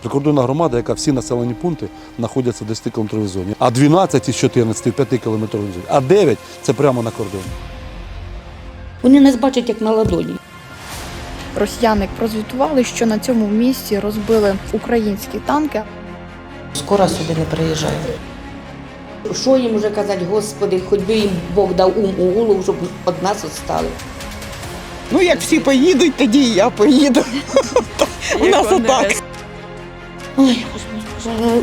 Прикордонна громада, яка всі населені пункти знаходяться в 10 кілометровій зоні, а 12 із 14 в 5 кілометровій зоні, а 9 це прямо на кордоні. Вони нас бачать як на ладоні. Росіяни прозвітували, що на цьому місці розбили українські танки. Скоро сюди не приїжджає. Що їм вже казати, Господи, хоч би їм Бог дав ум у голову, щоб від нас відстали. Ну, як всі поїдуть, тоді і я поїду. У нас отак. Ой,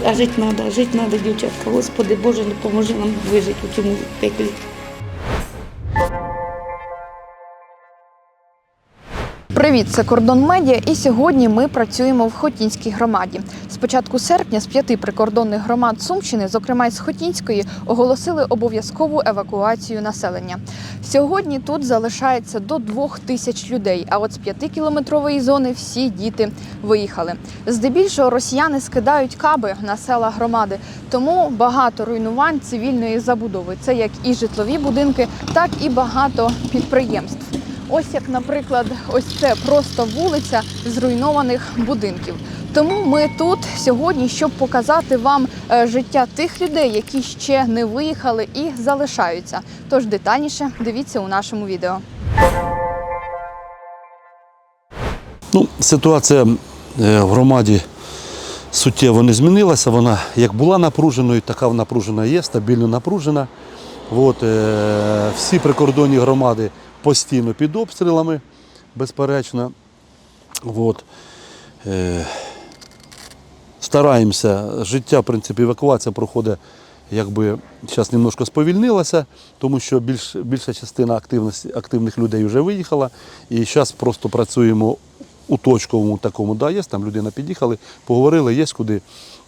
а жити треба, жити треба, дівчатка. Господи, Боже, допоможи нам вижити у цьому пеклі. Привіт, це кордон медіа. І сьогодні ми працюємо в Хотінській громаді. З початку серпня з п'яти прикордонних громад Сумщини, зокрема з Хотінської, оголосили обов'язкову евакуацію населення. Сьогодні тут залишається до двох тисяч людей. А от з п'ятикілометрової зони всі діти виїхали. Здебільшого росіяни скидають каби на села громади, тому багато руйнувань цивільної забудови. Це як і житлові будинки, так і багато підприємств. Ось як, наприклад, ось це просто вулиця зруйнованих будинків. Тому ми тут сьогодні, щоб показати вам е, життя тих людей, які ще не виїхали і залишаються. Тож детальніше дивіться у нашому відео. Ну, ситуація е, в громаді суттєво не змінилася. Вона як була напруженою, така напружена є, стабільно напружена. От, е, всі прикордонні громади постійно під обстрілами, безперечно. От, е, стараємося. Життя, в принципі, евакуація проходить, якби зараз немножко сповільнилася, тому що більш, більша частина активних людей вже виїхала. І зараз просто працюємо у точковому такому, да, є, там людина під'їхали, поговорили, є куди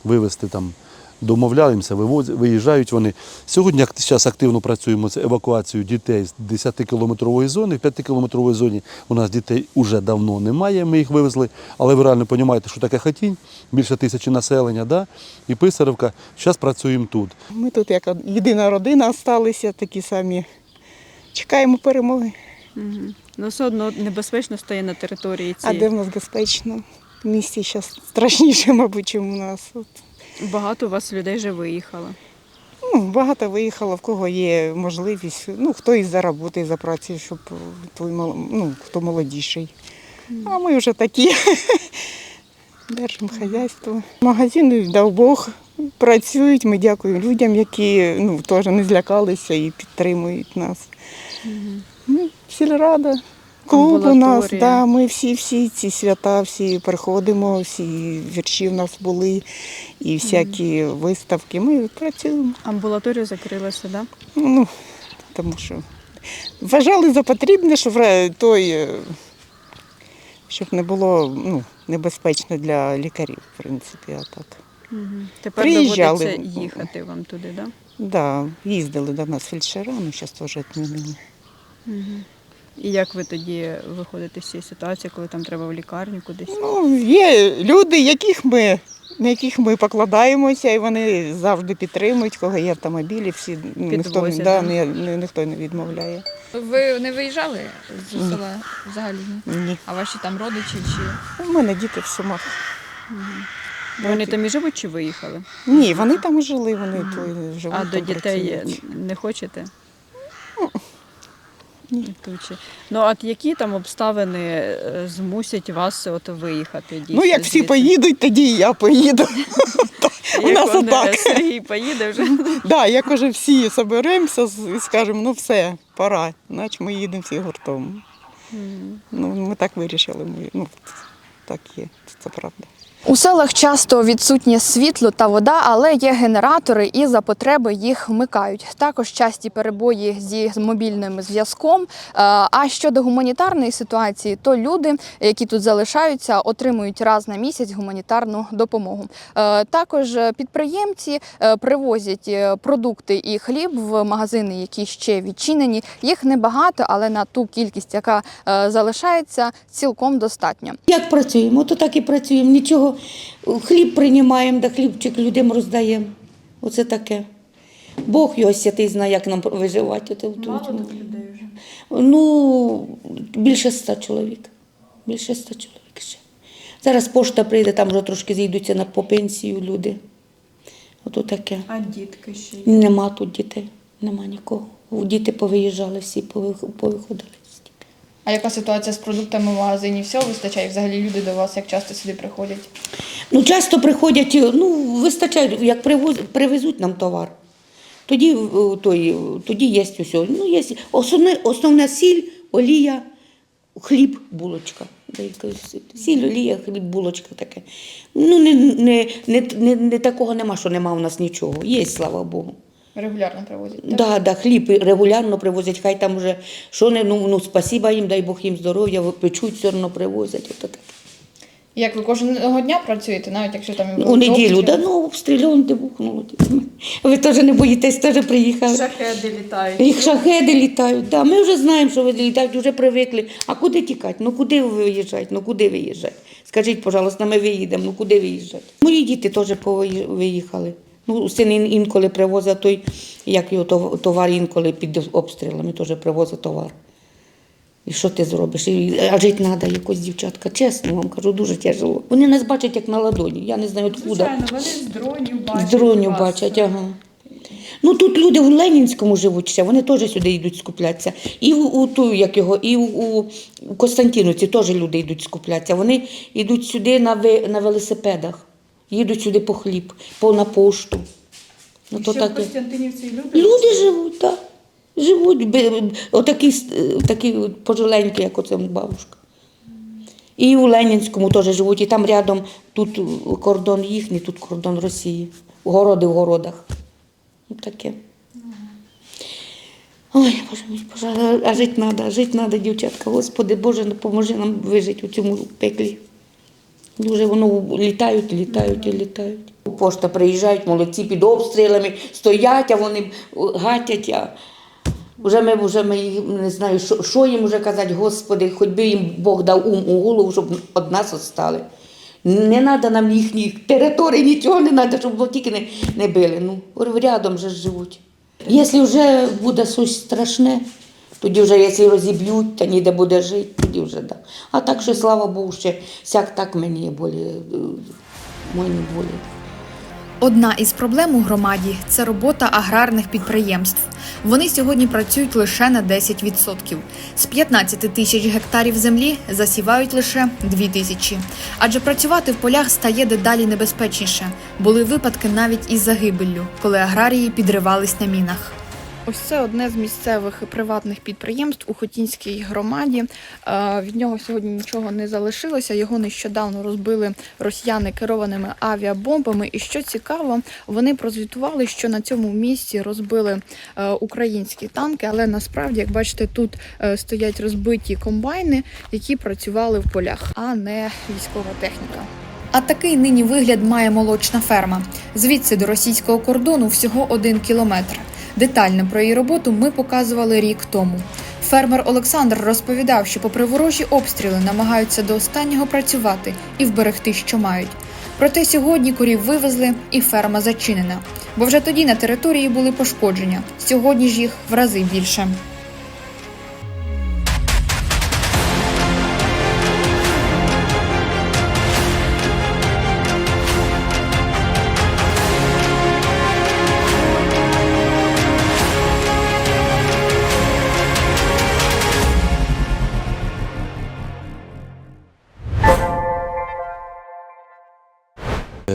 вивезти там. Домовляємося, вивоз- виїжджають вони. Сьогодні зараз активно працюємо з евакуацією дітей з 10-кілометрової зони. В 5-кілометровій зоні у нас дітей вже давно немає, ми їх вивезли. Але ви реально розумієте, що таке хатінь, більше тисячі населення, да? і Писарівка. Зараз працюємо тут. Ми тут як єдина родина залишилися, такі самі. Чекаємо перемоги. Мгм. Ну, все одно небезпечно стає на території А де в нас безпечно? В місті зараз страшніше, мабуть, чим у нас. От. Багато у вас людей вже виїхало. Ну, багато виїхало, в кого є можливість. Ну, хто із за роботи, за праці, щоб той ну, хто молодіший. А ми вже такі. Держимо хазяйство. Магазини, дав Бог, працюють. Ми дякуємо людям, які ну, теж не злякалися і підтримують нас. Ну, Сільрада. Клуб у нас, да, ми всі, всі ці свята, всі приходимо, всі вірші в нас були, і всякі виставки. Ми працюємо. Амбулаторія закрилася, да? Ну, тому що вважали за потрібне, щоб той, е, щоб не було ну, небезпечно для лікарів, в принципі, а так. Угу. Тепер Приїжджали. доводиться їхати вам туди, да? Да, їздили до нас фельдшера, ну зараз теж відмінили. Угу. І як ви тоді виходите з цієї ситуації, коли там треба в лікарню кудись? Ну, є люди, яких ми, на яких ми покладаємося, і вони завжди підтримують, кого є автомобілі, всі ну, ніхто, Підвозять, да, да? ні, ні- ніхто не відмовляє. Ви не виїжджали з Ні. села взагалі? Ні. А ваші там родичі чи У мене діти в Сумах. Вони там і живуть чи виїхали? Ні, вони там жили, вони тут живуть. А до там дітей працюють. не хочете? Ні. Тучі. Ну, а які там обставини е, змусять вас от виїхати? Дійсно, Ну, як всі звідси? поїдуть, тоді і я поїду. У нас отак. Сергій поїде вже. Да, як уже всі соберемося і скажемо, ну все, пора, наче ми їдемо всі гуртом. Ну, ми так вирішили. Ну, так є, це правда. У селах часто відсутнє світло та вода, але є генератори і за потреби їх вмикають. Також часті перебої зі мобільним зв'язком. Е, А щодо гуманітарної ситуації, то люди, які тут залишаються, отримують раз на місяць гуманітарну допомогу. Е, Також підприємці е, привозять продукти і хліб в магазини, які ще відчинені. Їх небагато, але на ту кількість, яка залишається, цілком достатньо. Як працюємо, то так і працюємо. Нічого, хліб приймаємо, да хлібчик людям роздаємо. Оце таке. Бог його святий знає, як нам виживати. Мало тут людей вже. Ну, більше ста чоловік. Більше ста чоловік ще. Зараз пошта прийде, там вже трошки зійдуться на по пенсію люди. Ото таке. А дітки ще є? Нема тут дітей, нема нікого. Діти повиїжджали, всі пових- повиходили. А яка ситуація з продуктами в магазині? Всього вистачає? Взагалі люди до вас як часто сюди приходять? Ну, часто приходять, ну, вистачає, як привоз, привезуть нам товар. Тоді, той, тоді є усе. Ну, є основне, основна сіль, олія, хліб, булочка. Сіль, олія, хліб, булочка таке. Ну, не, не, не, не, не такого нема, що нема у нас нічого. Є, слава Богу. Регулярно привозять. так? Да, да, хліб регулярно привозять, хай там вже що не, ну, ну спасіба їм, дай Бог їм здоров'я, печуть, все одно привозять. Ото таке. Як ви кожного дня працюєте, навіть якщо там і У неділю, да, ну обстріляли, де бухнуло. Ви теж не боїтесь, теж приїхали. Шахеди літають. Їх шахеди літають. Да. Ми вже знаємо, що вони літають, вже привикли. А куди тікати? Ну куди виїжджати? Ну куди виїжджати? Скажіть, пожалуйста, ми виїдемо, ну куди виїжджати? Мої діти теж виїхали. Ну, син інколи привозить той, як його товар інколи під обстрілами теж привозить товар. І що ти зробиш? І, а жити треба якось, дівчатка. Чесно вам кажу, дуже тяжело. Вони нас бачать як на ладоні. Я не знаю, откуда. Звичайно, вони з дронів бачать. З дронів вас. бачать, ага. Ну тут люди в Ленінському живуть ще, вони теж сюди йдуть скуплятися. І у, у ту, як його, і у, у Костянтиновці теж люди йдуть скуплятися. Вони йдуть сюди на, на велосипедах, їдуть сюди по хліб, по на пошту. Ну, то ще в таке. Костянтинівці люди. Люди живуть, так. Живуть, отакі, е, такі пожиленькі, як оце бабушка. І у Ленінському теж живуть, і там рядом тут кордон їхній, тут кордон Росії. Городи в городах. Ну, таке. Ой, Боже мій, Боже, а жити треба, жити треба, дівчатка. Господи, Боже, допоможи нам вижити у цьому пеклі. Дуже воно літають, літають і літають. Пошта приїжджають, молодці під обстрілами, стоять, а вони гатять. А вже ми, вже ми не знаю, що, що їм вже казати, Господи, хоч би їм Бог дав ум у голову, щоб від нас відстали. Не треба нам їхні території, нічого не треба, щоб тільки не, не били. Ну, рядом же живуть. Якщо вже буде щось страшне, тоді вже, якщо розіб'ють, та ніде буде жити, тоді вже да. А так що, слава Богу, ще сяк так мені болі, е, мої болі. Одна із проблем у громаді це робота аграрних підприємств. Вони сьогодні працюють лише на 10%. З 15 тисяч гектарів землі засівають лише 2 тисячі. Адже працювати в полях стає дедалі небезпечніше. Були випадки навіть із загибеллю, коли аграрії підривались на мінах. Ось це одне з місцевих приватних підприємств у Хотінській громаді. Е, Від нього сьогодні нічого не залишилося. Його нещодавно розбили росіяни керованими авіабомбами. І що цікаво, вони прозвітували, що на цьому місці розбили е, українські танки, але насправді, як бачите, тут е, стоять розбиті комбайни, які працювали в полях, а не військова техніка. А такий нині вигляд має молочна ферма. Звідси до російського кордону всього один кілометр. Детально про її роботу ми показували рік тому. Фермер Олександр розповідав, що попри ворожі обстріли намагаються до останнього працювати і вберегти, що мають. Проте сьогодні корів вивезли і ферма зачинена, бо вже тоді на території були пошкодження. Сьогодні ж їх в рази більше.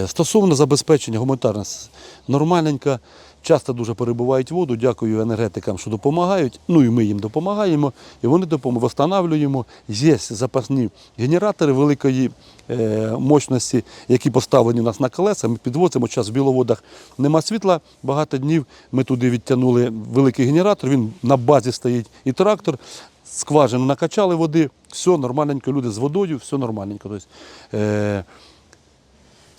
Стосовно забезпечення гуманітарне нормальненько, часто дуже перебувають воду. Дякую енергетикам, що допомагають. Ну і ми їм допомагаємо, і вони допомагають, встановлюємо. Є запасні генератори великої е, мощності, які поставлені у нас на колеса. Ми підвозимо. Зараз в Біловодах нема світла багато днів. Ми туди відтягнули великий генератор, він на базі стоїть і трактор. Скважину накачали води, все нормальненько, люди з водою, все нормальненько. Тобто, е,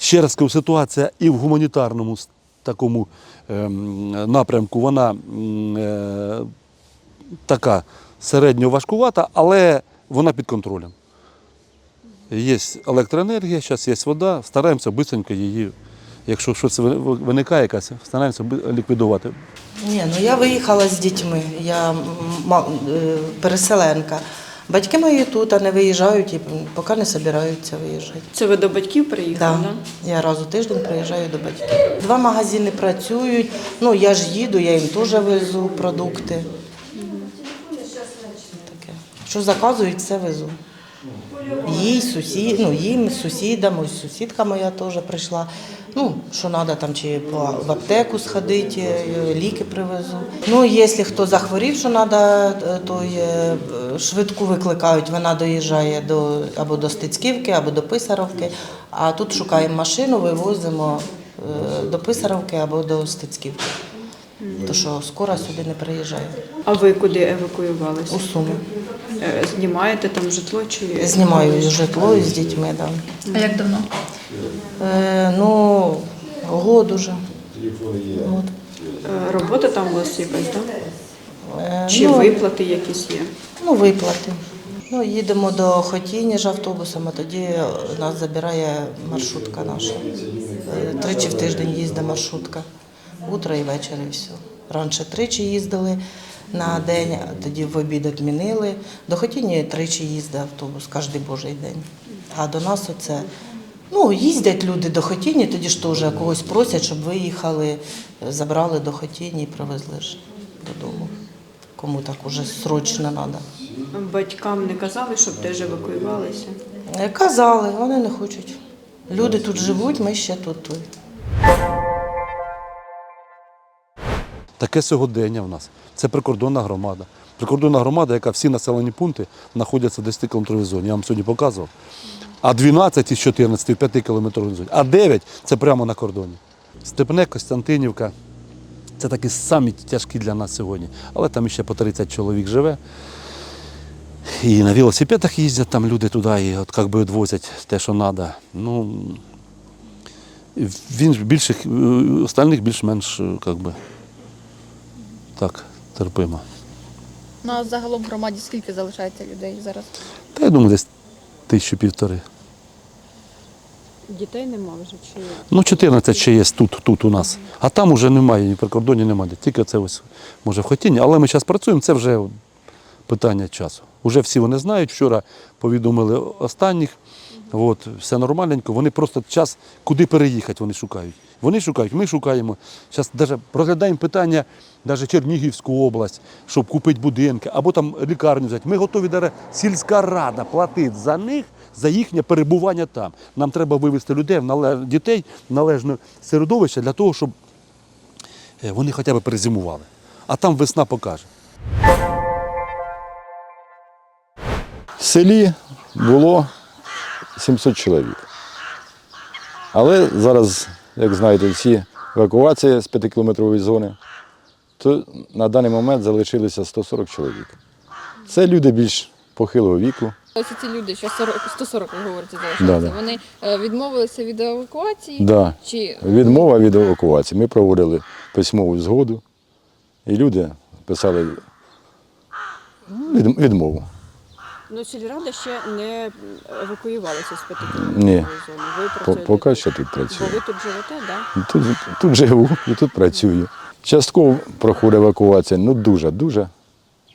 Ще раз кажу, ситуація і в гуманітарному такому ем, напрямку, вона е, така середньо важкувата, але вона під контролем. Є електроенергія, зараз є вода, стараємося швидко її, якщо щось виникає якась, стараємося ліквідувати. Ні, ну я виїхала з дітьми, я е, переселенка. Батьки мої тут, а не виїжджають і поки не збираються виїжджати. Це ви до батьків приїхали? Да. Я раз у тиждень приїжджаю до батьків. Два магазини працюють. Ну я ж їду, я їм теж везу продукти. Таке. Що заказують, все везу. Їй, сусід, ну, їм, сусідам, ось сусідка моя теж прийшла. Ну, що треба там, чи по, в аптеку сходити, е, ліки привезу. Ну, якщо хто захворів, що треба, то е, швидку викликають, вона доїжджає до, або до Стецьківки, або до Писаровки. А тут шукаємо машину, вивозимо е, до Писаровки або до Стецьківки. То що скоро сюди не приїжджає. А ви куди евакуювалися? У Суми. Е, Знімаєте там житло чи Знімаю житло з дітьми. Да. А як давно? Е, ну, год уже. Год. Е, робота там у вас якась, так? Е, Чи ну, виплати якісь є? Ну, виплати. Ну, їдемо до Хотініж автобусом, а тоді нас забирає маршрутка наша. Е, Тричі в тиждень їздить маршрутка. Утро і вечір і все. Раніше тричі їздили на день, а тоді в обід відмінили. До Хотіні тричі їздить автобус кожен божий день. А до нас оце. Ну, їздять люди до Хотіні, тоді ж теж когось просять, щоб виїхали, забрали до Хотіні і привезли ж додому. Кому так уже срочно треба. Батькам не казали, щоб теж евакуювалися? Казали, вони не хочуть. Люди тут живуть, ми ще тут. тут. Таке сьогодення в нас. Це прикордонна громада. Прикордонна громада, яка всі населені пункти знаходяться в 10 кілометровій зоні. Я вам сьогодні показував. А 12 із 14 в 5 кілометровій зоні. А 9 це прямо на кордоні. Степне, Костянтинівка. Це такі самі тяжкі для нас сьогодні. Але там ще по 30 чоловік живе. І на велосипедах їздять там люди туди і от як би відвозять те, що треба. Ну, він більше, е, остальних більш-менш е, як би, так, терпимо. Ну а загалом в громаді скільки залишається людей зараз? Та я думаю, десь тисячу півтори. Дітей нема вже чи Ну, 14 ще є тут, тут у нас. А там уже немає, ні прикордонні немає. Тільки це ось може в хотінні. Але ми зараз працюємо, це вже питання часу. Уже всі вони знають. Вчора повідомили останніх. От, все нормальненько. Вони просто час, куди переїхати, вони шукають. Вони шукають, ми шукаємо. Зараз навіть розглядаємо питання, навіть Чернігівську область, щоб купити будинки, або там лікарню взяти. Ми готові даже сільська рада платить за них, за їхнє перебування там. Нам треба вивезти людей, дітей в належне середовище для того, щоб е, вони хоча б перезимували. А там весна покаже. В селі було 700 чоловік. Але зараз, як знаєте, всі евакуація з 5-кілометрової зони, то на даний момент залишилося 140 чоловік. Це люди більш похилого віку. Ось ці люди, що 40, 140, ви говорите, Да, залишаються. да. Вони е, відмовилися від евакуації Да. чи Відмова від евакуації. Ми проводили письмову згоду, і люди писали від- відмову. ну сільрада ще не евакуювалася з Ні. зони. Ви Поки що тут Бо ви тут живете, так? Тут, тут живу і тут працюю. Частково проходить евакуація, ну дуже, дуже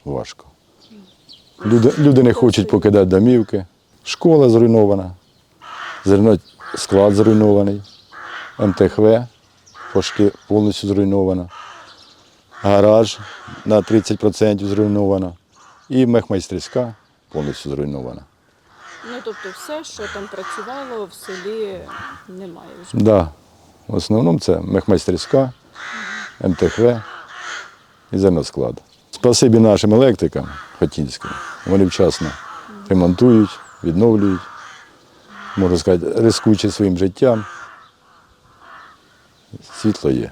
важко. Люди, люди не хочуть покидати домівки. Школа зруйнована, зерно склад зруйнований, МТХВ пошки повністю зруйнована, гараж на 30% зруйновано і мехмайстерська повністю зруйнована. Ну тобто все, що там працювало в селі, немає вже. Да. В основному це мехмайстерська, МТХВ і зерносклад. Спасибі нашим електрикам Хотінським. Вони вчасно ремонтують, відновлюють, можна сказати, рискуючи своїм життям. Світло є.